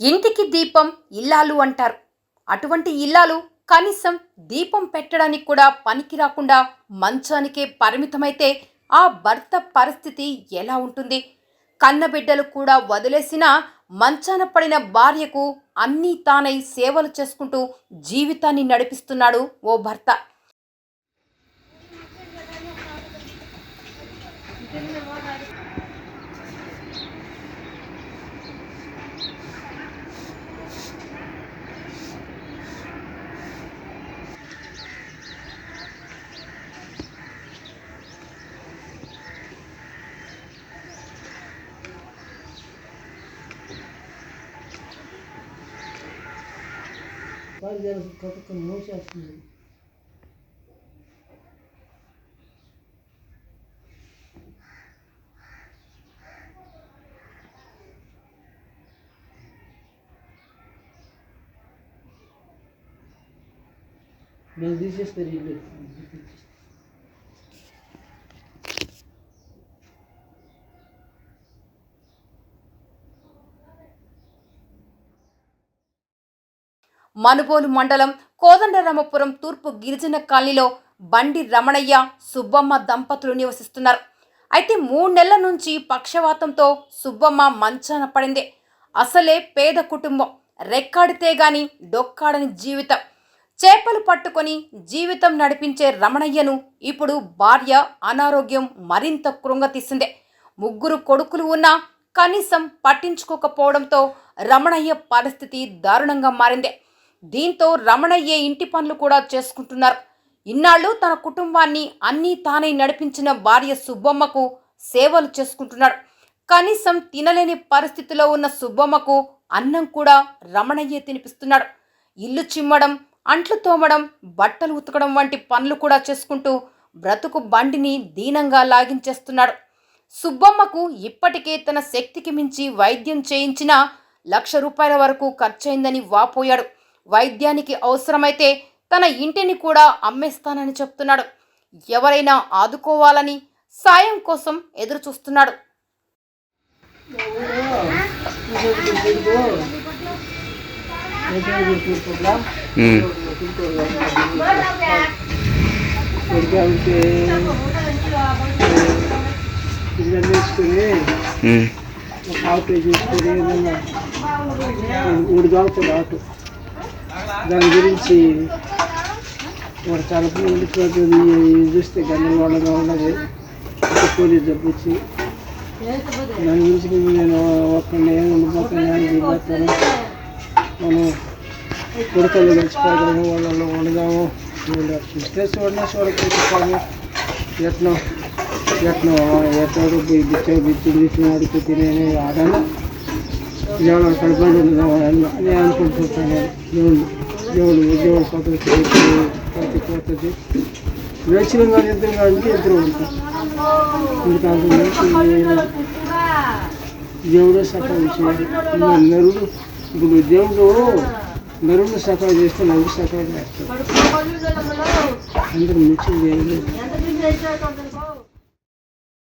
ఇంటికి దీపం ఇల్లాలు అంటారు. అటువంటి ఇల్లాలు కనీసం దీపం పెట్టడానికి కూడా పనికి రాకుండా మంచానికే పరిమితమైతే ఆ భర్త పరిస్థితి ఎలా ఉంటుంది? కన్నబిడ్డలు కూడా వదిలేసిన మంచాన పడిన భార్యకు అన్నీ తానై సేవలు చేసుకుంటూ జీవితాన్ని నడిపిస్తున్నాడు ఓ భర్త. Var ya kapı ne olacak şimdi? Meclis işleriyle Manubolu మండలం కోదండరామపురం తూర్పు గిరిజన కాలనీలో బండి రమణయ్య సుబ్బమ్మ దంపతులు నివసిస్తున్నారు. అయితే మూడు నెలల నుంచి పక్షవాతంతో సుబ్బమ్మ మంచాన పడింది. అసలే పేద కుటుంబం. రెక్కాడితే గాని డొక్కాడని జీవితం. చేపలు పట్టుకొని జీవితం నడిపించే రమణయ్యను ఇప్పుడు భార్య అనారోగ్యం మరింత కృంగతీసింది. ముగ్గురు కొడుకులు ఉన్నా కనీసం పట్టించుకోకపోవడంతో రమణయ్య పరిస్థితి దారుణంగా మారింది. దీంతో రమణయ్యే ఇంటి పనులు కూడా చేసుకుంటున్నారు. ఇన్నాళ్ళు తన కుటుంబాన్ని అన్నీ తానై నడిపించిన భార్య సుబ్బమ్మకు సేవలు చేసుకుంటున్నాడు. కనీసం తినలేని పరిస్థితిలో ఉన్న సుబ్బమ్మకు అన్నం కూడా రమణయ్యే తినిపిస్తున్నాడు. ఇల్లు చిమ్మడం అంట్లు తోమడం బట్టలు ఉతకడం వంటి పనులు కూడా చేసుకుంటూ బ్రతుకు బండిని దీనంగా లాగించేస్తున్నాడు. సుబ్బమ్మకు ఇప్పటికే తన శక్తికి మించి వైద్యం చేయించినా లక్ష రూపాయల వరకు ఖర్చయిందని వాపోయాడు. వైద్యానికి అవసరమైతే తన ఇంటిని కూడా అమ్మేస్తానని చెప్తున్నాడు. ఎవరైనా ఆదుకోవాలని సాయం కోసం ఎదురు చూస్తున్నాడు ఏదన్నా తాగుతాడు ఆటో దాని గురించి వాడు తలుపు ఉండిపోతుంది చూస్తే గందరగోళంగా ఉన్నది పోలీసు జబ్బు వచ్చి దాని గురించి నేను ఒక్కడిని ఏమి ఉండిపోతాను అని వెళ్ళిపోతాను మనం కొడుకలు కలిసిపోతాము వాళ్ళలో ఉండదాము స్ట్రెస్ ఉన్నా చూడకపోతే ఎట్నో ఎట్నో ఎట్టాడు బిచ్చో బిచ్చి బిచ్చిన అడిగి తినే ఆడను దేవుడు కడపడి నేను దేవుడు దేవుడు దేవుడు కొత్త పోతే పోతుంది వేచినంగా ఇద్దరు కాబట్టి ఇద్దరు ఉంటాం ఎందుకంటే దేవుడు సఫలం చేయాలి నరుడు ఇప్పుడు దేవుడు నరుడు సఫలం చేస్తే నరుడు సఫలం చేస్తాడు. అందరూ మించి దేవుడు